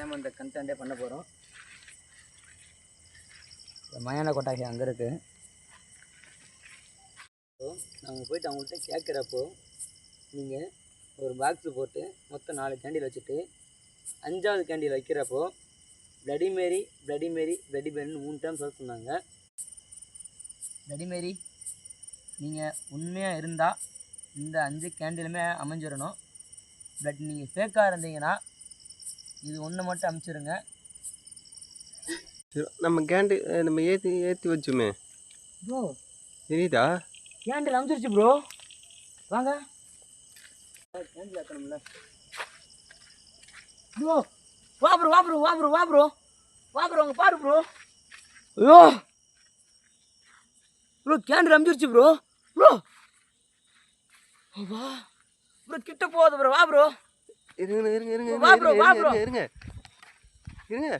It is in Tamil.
தான் இந்த கண்டென்ட்டே பண்ண போகிறோம் மயான கொட்டாகி அங்கே இருக்குது நாங்கள் போயிட்டு அவங்கள்ட்ட கேட்குறப்போ நீங்கள் ஒரு பாக்ஸு போட்டு மொத்தம் நாலு கேண்டில் வச்சுட்டு அஞ்சாவது கேண்டில் வைக்கிறப்போ பிளடி மேரி பிளடி மேரி மூணு டைம் சொல்ல சொன்னாங்க பிளடி மேரி நீங்கள் உண்மையாக இருந்தால் இந்த அஞ்சு கேண்டிலுமே அமைஞ்சிடணும். பட் நீங்கள் ஃபேக்காக இருந்தீங்கன்னா இது ஒன்று மட்டும் அமைச்சிருங்க. சரி, நம்ம கேண்டு நம்ம ஏற்றி ஏற்றி வச்சோமே. ப்ரோ. தெரியுதா? கேண்டில் அமைச்சிருச்சு ப்ரோ. வாங்க. கேண்டில் ஏற்றணும்ல ப்ரோ வா ப்ரோ வா ப்ரோ வா ப்ரோ வா ப்ரோ. வா ப்ரோ அங்கே பாரு ப்ரோ. ஐயோ. ப்ரோ கேண்டில் அமைச்சிருச்சு ப்ரோ. ப்ரோ. வா ப்ரோ கிட்ட போகுது ப்ரோ. வா ப்ரோ. இருங்க இருங்க இருங்க இருங்க. இருங்க இருங்க இருங்க